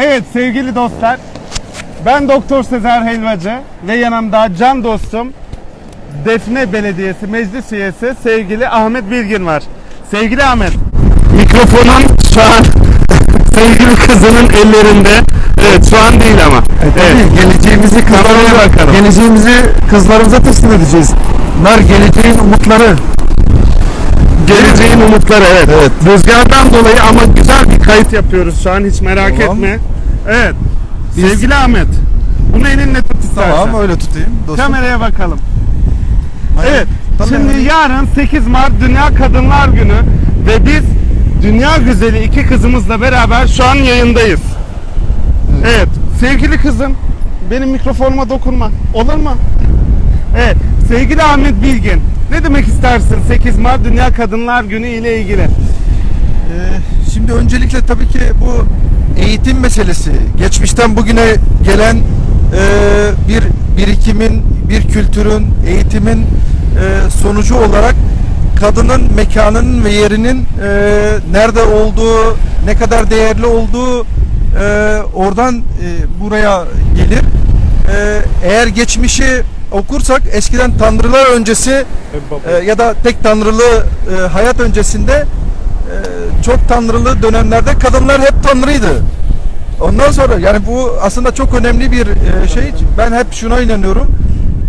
Evet sevgili dostlar. Ben Doktor Sezer Helvacı ve yanımda can dostum Defne Belediyesi Meclis Üyesi sevgili Ahmet Bilgin var. Sevgili Ahmet, mikrofonun şu an sevgili kızının ellerinde. Evet şu an değil ama. Evet. geleceğimizi Kameraya bakalım. geleceğimizi kızlarımıza teslim edeceğiz. Bunlar geleceğin umutları. Geleceğin umutları evet. Evet. Rüzgardan dolayı ama güzel bir kayıt yapıyoruz şu an hiç merak Tamam. etme. Evet. Biz- Sevgili Ahmet, bunu elinle tut istersen. Tamam öyle tutayım dostum. Kameraya bakalım. Aynen. Evet. Tamam, Şimdi yani. yarın 8 Mart Dünya Kadınlar Günü ve biz Dünya Güzeli iki kızımızla beraber şu an yayındayız. Evet. Sevgili kızım, benim mikrofonuma dokunma. Olur mu? Evet. Sevgili Ahmet Bilgin, ne demek istersin 8 Mart Dünya Kadınlar Günü ile ilgili? Ee, şimdi öncelikle tabii ki bu eğitim meselesi. Geçmişten bugüne gelen e, bir birikimin, bir kültürün, eğitimin e, sonucu olarak kadının mekanının ve yerinin e, nerede olduğu, ne kadar değerli olduğu e, oradan e, buraya gelir. E, eğer geçmişi okursak eskiden tanrılar öncesi e, ya da tek tanrılı e, hayat öncesinde e, çok tanrılı dönemlerde kadınlar hep tanrıydı. Ondan sonra yani bu aslında çok önemli bir e, şey. Ben hep şuna inanıyorum.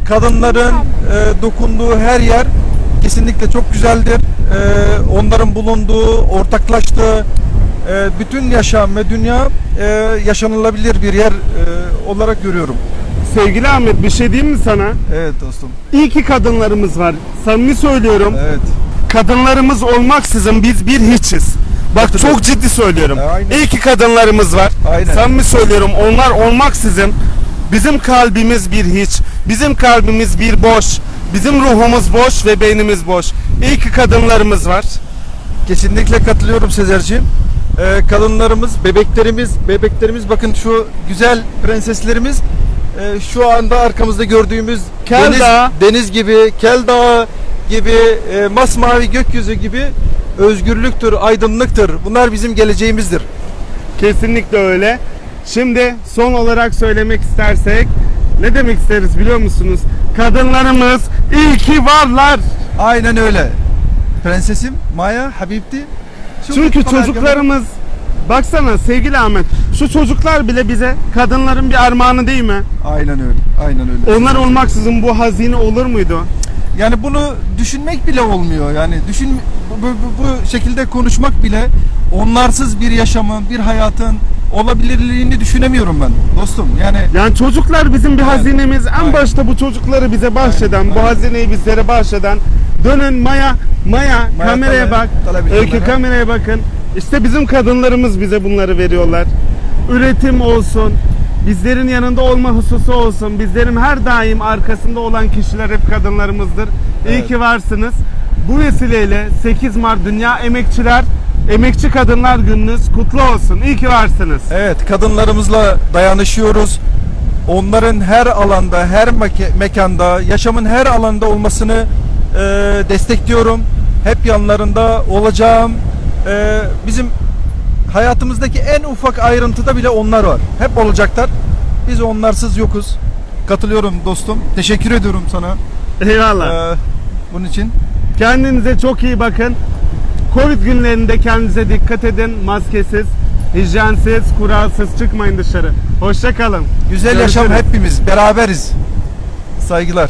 Kadınların e, dokunduğu her yer kesinlikle çok güzeldir. E, onların bulunduğu, ortaklaştığı e, bütün yaşam ve dünya e, yaşanılabilir bir yer e, olarak görüyorum. Sevgili Ahmet bir şey diyeyim mi sana? Evet dostum. İyi ki kadınlarımız var. Samimi söylüyorum. Evet. kadınlarımız olmaksızın biz bir hiçiz. Bak Katılıyorum. çok ciddi söylüyorum. E, aynen. İyi ki kadınlarımız var. Aynen. Samimi söylüyorum onlar olmaksızın bizim kalbimiz bir hiç. Bizim kalbimiz bir boş. Bizim ruhumuz boş ve beynimiz boş. İyi ki kadınlarımız var. Kesinlikle katılıyorum Sezerciğim. Ee, kadınlarımız, bebeklerimiz, bebeklerimiz bakın şu güzel prenseslerimiz e, şu anda arkamızda gördüğümüz Kel deniz, Dağı. deniz gibi, Kel Dağı gibi, e, masmavi gökyüzü gibi özgürlüktür, aydınlıktır. Bunlar bizim geleceğimizdir. Kesinlikle öyle. Şimdi son olarak söylemek istersek ne demek isteriz biliyor musunuz? Kadınlarımız iyi ki varlar. Aynen öyle. Prensesim, Maya, Habibti. Çünkü çocuklarımız baksana sevgili Ahmet şu çocuklar bile bize kadınların bir armağanı değil mi? Aynen öyle. Aynen öyle. Onlar olmaksızın bu hazine olur muydu? Yani bunu düşünmek bile olmuyor. Yani düşün bu, bu, bu şekilde konuşmak bile onlarsız bir yaşamın, bir hayatın olabilirliğini düşünemiyorum ben dostum. Yani Yani çocuklar bizim bir hazinemiz. En Aynen. başta bu çocukları bize bahşeden, Aynen. bu hazineyi bizlere bahşeden. Dönün Maya, Maya, Maya, kameraya tala- bak. bir Öykü kamera. kameraya bakın. İşte bizim kadınlarımız bize bunları veriyorlar. Üretim olsun, bizlerin yanında olma hususu olsun, bizlerin her daim arkasında olan kişiler hep kadınlarımızdır. İyi Evet. ki varsınız. Bu vesileyle 8 Mart Dünya Emekçiler, Emekçi Kadınlar Gününüz kutlu olsun. İyi ki varsınız. evet kadınlarımızla dayanışıyoruz. Onların her alanda, her meke- mekanda, yaşamın her alanda olmasını e, destekliyorum. Hep yanlarında olacağım. E, bizim hayatımızdaki en ufak ayrıntıda bile onlar var. Hep olacaklar. Biz onlarsız yokuz. Katılıyorum dostum. Teşekkür ediyorum sana. Eyvallah. e, bunun için. Kendinize çok iyi bakın. Covid günlerinde kendinize dikkat edin. Maskesiz, hijyensiz, kuralsız çıkmayın dışarı. Hoşça kalın. Güzel yaşam Görüşürüz. hepimiz beraberiz. Saygılar.